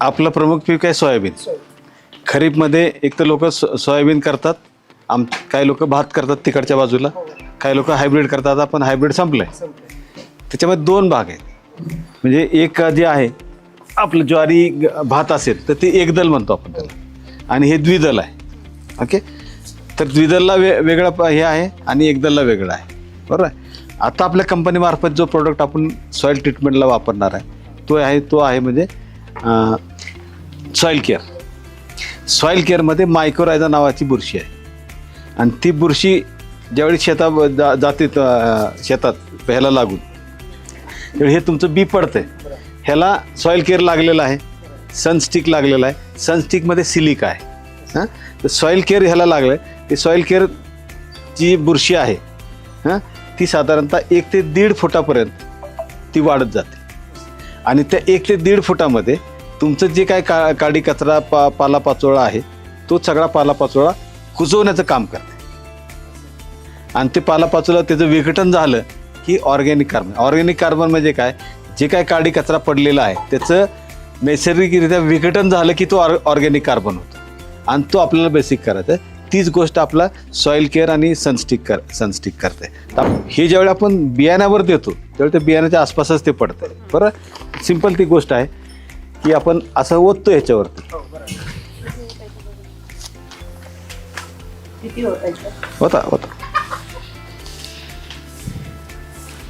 आपलं प्रमुख पीक आहे सोयाबीन. खरीपमध्ये एक तर लोक सोयाबीन करतात. आम काही लोक भात करतात तिकडच्या बाजूला. काही लोक हायब्रिड करतात. आपण हायब्रिड संपलंय. त्याच्यामध्ये दोन भाग आहेत. म्हणजे एक जे आहे आपलं ज्वारी ग- भात असेल तर ते एकदल म्हणतो आपण त्याला. आणि हे द्विदल आहे. ओके? तर द्विदलला वे वेगळं प- हे आहे आणि एकदलला वेगळं आहे. बरोबर? आहे आता आपल्या कंपनीमार्फत जो प्रोडक्ट आपण सॉईल ट्रीटमेंटला वापरणार आहे तो आहे तो आहे म्हणजे सॉईल केअर सॉईल केअरमध्ये मायक्रोरायझा नावाची बुरशी आहे. आणि ती बुरशी ज्यावेळी शेता जा जाते शेतात ह्याला लागून त्यावेळी हे तुमचं बी पडतंय. ह्याला सॉईल केअर लागलेलं आहे. सनस्टिक लागलेला आहे. सनस्टिकमध्ये सिलिका आहे. हां? तर सॉईल केअर ह्याला लागलं आहे ते सॉईल केअर जी बुरशी आहे. हां? ती साधारणतः एक ते दीड फुटापर्यंत ती वाढत जाते. आणि त्या एक ते दीड फुटामध्ये तुमचं जे काय का काडी कचरा पा पालापाचोळा आहे तो सगळा पालापाचोळा कुजवण्याचं काम करते. आणि ते पालापाचोळा त्याचं विघटन झालं की ऑर्गॅनिक कार्बन. ऑर्गॅनिक कार्बन म्हणजे काय? जे काय काडी कचरा पडलेला आहे त्याचं नैसर्गिकरित्या विघटन झालं की तो ऑर ऑर्गॅनिक कार्बन होतो. आणि तो आपल्याला बेसिक करायचा आहे. तीच गोष्ट आपला सॉईल केअर आणि सनस्टिक कर सनस्टिक करते. हे ज्यावेळी आपण बियाण्यावर देतो त्यावेळी त्या बियाण्याच्या आसपासच ते पडतं बरं? सिंपल ती गोष्ट आहे की आपण असं ओततो ह्याच्यावरती. होतायचं होता होता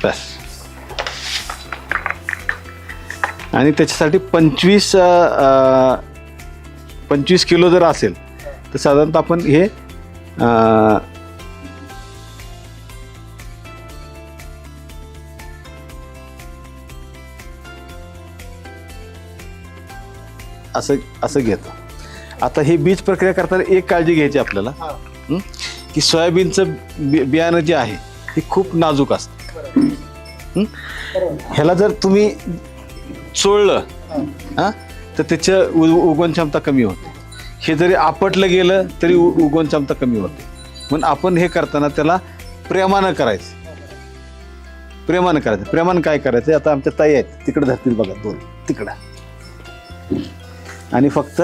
बस. आणि त्याच्यासाठी पंचवीस पंचवीस किलो जर असेल तर साधारणतः आपण हे असं असं घेतो. आता ही बीज प्रक्रिया करताना एक काळजी घ्यायची आपल्याला. हं? की सोयाबीनचं बि बियाणं जे आहे हे खूप नाजूक असतं. हं? ह्याला जर तुम्ही चोळलं हां. तर त्याचं उ उगवण क्षमता कमी होते. हे जरी आपटलं गेलं तरी उ उगवण क्षमता कमी होते. म्हणून आपण हे करताना त्याला प्रेमानं करायचं. प्रेमानं करायचं. प्रेमानं काय करायचं? आता आमच्या ताई आहेत. तिकडे धरतील बघा दोन. तिकडं. आणि फक्त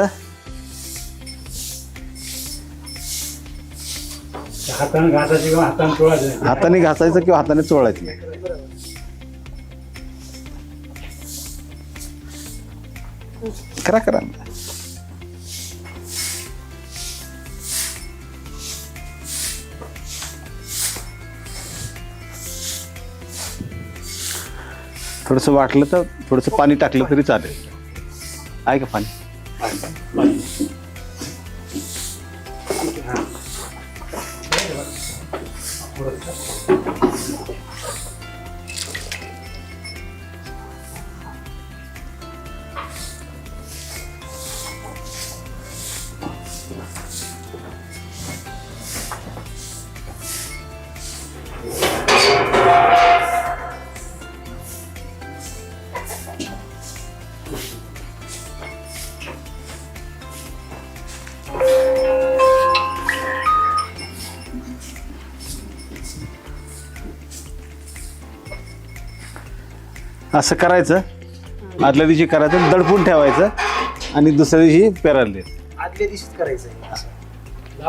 हाताने घासायचे किंवा हाताने चोळायचे? हाताने घासायचं किंवा हाताने चोळायचं नाही. करा करा. थोडंसं वाटलं तर थोडंसं पाणी टाकलं तरी चालेल. आहे का पाणी? Vai, vai. असं करायचं. आदल्या दिवशी करायचं आणि दडपून ठेवायचं आणि दुसऱ्या दिवशी पेरायला द्यायचं आदल्या दिवशीच करायचं आहे.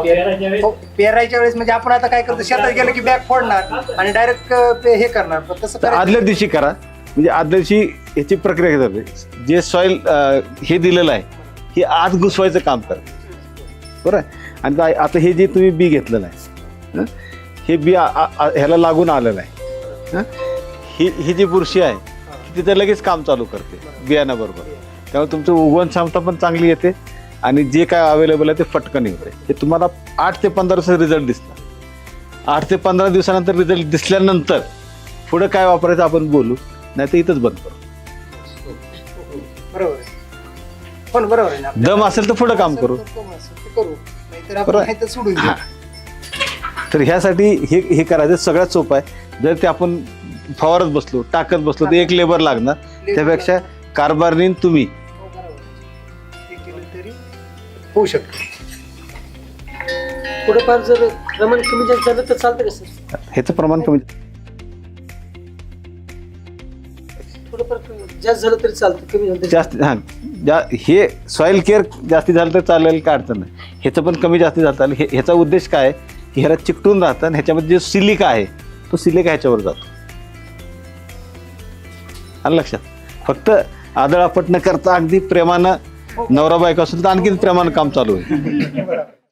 पेरायच्या वेळेस? हो, पेरायच्या वेळेस म्हणजे आपण आता काय करतो शेतात गेलं की बॅग फोडणार आणि डायरेक्ट हे करणार. पण तसं तर करायचं आदल्या दिवशी करा. म्हणजे आदल्या दिवशी याची प्रक्रिया करते जे सॉईल हे दिलेलं आहे हे आत घुसवायचं काम करते बरं आहे? आणि आता- आता हे जे तुम्ही बी घेतलेलं आहे हं? हे बी आ- आ- आ- ह्याला लागून आलेलं आहे हं? ही ही जी बुरशी आहे तिथं लगेच काम चालू करते बियाण्याबरोबर. त्यामुळे तुमचं उगवण क्षमता पण चांगली येते आणि जे काय अवेलेबल आहे ते फटकन होते हे तुम्हाला आठ ते पंधरा दिवसात रिझल्ट दिसणार. आठ ते पंधरा दिवसानंतर रिझल्ट दिसल्यानंतर पुढं काय वापरायचं आपण बोलू नाही तर इथंच बंद करू. बरोबर. पण बरोबर आहे ना दम असेल तर पुढं काम करू. नाहीतर आपण बरोबर. तर सोडून. देऊ. तर ह्यासाठी हे हे करायचं सगळ्यात सोपं आहे. जर ते आपण फवारत बसलो टाकत बसलो तर एक लेबर लागणार. त्यापेक्षा कारभारणीन तुम्ही. होऊ शकतं. थोडंफार जर प्रमाण कमी जास्त झालं तर चालतं का सर ह्याचं प्रमाण कमी थोडंफार जास्त झालं तरी चालतं कमी झालं जास्त हां जा हे सॉइल केअर जास्ती झालं तर चालेल काय अडचण नाही. ह्याचं पण कमी जास्ती झालं हे ह्याचा उद्देश काय आहे? की ह्याला चिकटून राहतं आणि ह्याच्यामध्ये जो सिलिका आहे तो सिलिका ह्याच्यावर जातो. आलं लक्षात. फक्त आदळापट न करता अगदी प्रेमानं हो. नवरा बायको असेल तर आणखी प्रेमानं काम चालू आहे.